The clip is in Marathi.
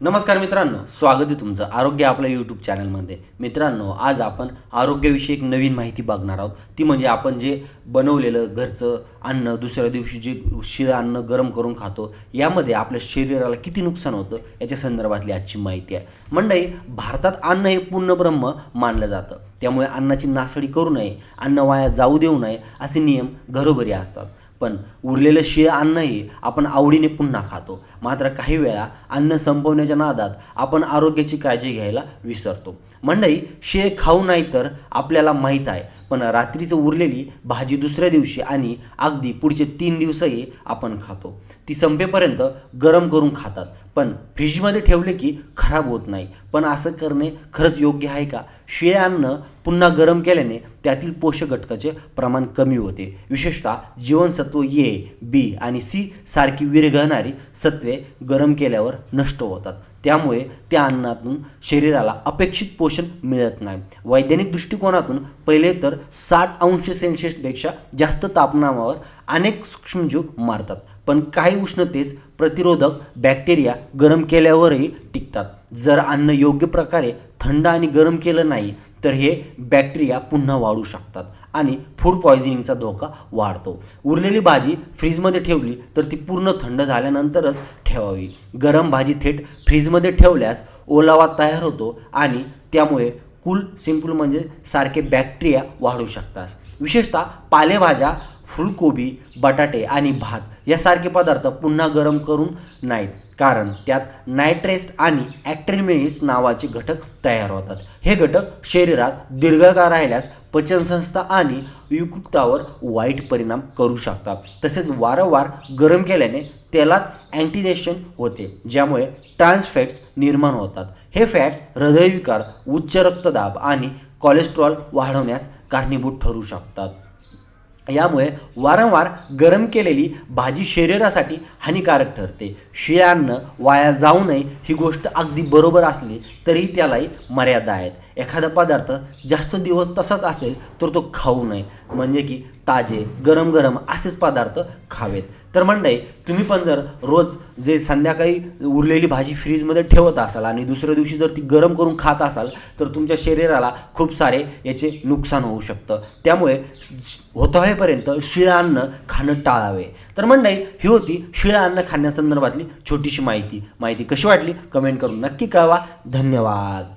नमस्कार मित्रांनो स्वागत आहे तुमचं आरोग्य आपल्या यूट्यूब चॅनलमध्ये मित्रांनो आज आपण आरोग्याविषयी एक नवीन माहिती बघणार आहोत. ती म्हणजे आपण जे बनवलेलं घरचं अन्न दुसऱ्या दिवशी जे शिळं अन्न गरम करून खातो यामध्ये आपल्या शरीराला किती नुकसान होतं याच्या संदर्भातली आजची माहिती आहे. मंडळी भारतात अन्न हे पूर्ण ब्रह्म मानलं जातं. त्यामुळे अन्नाची नासडी करू नये अन्न वाया जाऊ देऊ नये असे नियम घरोघरी असतात. पण उरलेलं शिळं अन्नही आपण आवडीने पुन्हा खातो. मात्र काही वेळा अन्न संपवण्याच्या नादात आपण आरोग्याची काळजी घ्यायला विसरतो. मंडई शिळे खाऊ नाही तर आपल्याला माहीत आहे पण रात्रीचं उरलेली भाजी दुसऱ्या दिवशी आणि अगदी पुढचे तीन दिवसही आपण खातो. ती संपेपर्यंत गरम करून खातात. पण फ्रीजमध्ये ठेवले की खराब होत नाही. पण असं करणे खरंच योग्य आहे का? शिळे अन्न पुन्हा गरम केल्याने त्यातील पोषक घटकाचे प्रमाण कमी होते. विशेषतः जीवनसत्व ए बी आणि सी सारखी विरघळणारी सत्वे गरम केल्यावर नष्ट होतात. त्यामुळे त्या अन्नातून शरीराला अपेक्षित पोषण मिळत नाही. वैज्ञानिक दृष्टिकोनातून पहिले तर साठ अंश सेल्सिअसपेक्षा जास्त तापमानावर अनेक सूक्ष्मजीव मारतात. पण काही उष्णतेस प्रतिरोधक बॅक्टेरिया गरम केल्यावरही टिकतात. जर अन्न योग्य प्रकारे थंड आणि गरम केलं नाही तर हे बॅक्टेरिया पुन्हा वाढू शकतात आणि फूड पॉयझनिंगचा धोका वाढतो. उरलेली भाजी फ्रीजमध्ये ठेवली तर ती पूर्ण थंड झाल्यानंतरच ठेवावी. गरम भाजी थेट फ्रीजमध्ये ठेवल्यास ओलावा तयार होतो आणि त्यामुळे कूल सिंपल म्हणजे सारखे बॅक्टेरिया वाढू शकतात. विशेषतः पालेभाज्या फुलकोबी बटाटे आणि भात यासारखे पदार्थ पुन्हा गरम करून नाहीत. कारण त्यात नायट्रेस आणि ॲक्ट्रिमेस नावाचे घटक तयार होतात. हे घटक शरीरात दीर्घकाळ राहिल्यास पचनसंस्था आणि युकुक्तावर वाईट परिणाम करू शकतात. तसेच वारंवार गरम केल्याने तेलात अँटिनेशन होते ज्यामुळे ट्रान्स फॅट्स निर्माण होतात. हे फॅट्स हृदयविकार उच्च रक्तदाब आणि कोलेस्ट्रॉल वाढवण्यास कारणीभूत ठरू शकतात. यामुळे वारंवार गरम केलेली भाजी शरीरासाठी हानिकारक ठरते. शिळे अन्न वाया जाऊ नये ही गोष्ट अगदी बरोबर असली तरीही त्यालाही मर्यादा आहेत. एखादा पदार्थ जास्त दिवस तसाच असेल तर तो खाऊ नये. म्हणजे की ताजे गरम गरम असेच पदार्थ खावेत. तर मंडई तुम्ही पण जर रोज जे संध्याकाळी उरलेली भाजी फ्रीजमध्ये ठेवत असाल आणि दुसऱ्या दिवशी जर ती गरम करून खात असाल तर तुमच्या शरीराला खूप सारे याचे नुकसान होऊ शकतं. त्यामुळे होतं होईपर्यंत शिळं अन्न खाणं टाळावे. तर मंडई ही होती शिळं अन्न खाण्यासंदर्भातली छोटीशी माहिती. माहिती कशी वाटली? कमेंट करून नक्की कळवा. धन्यवाद.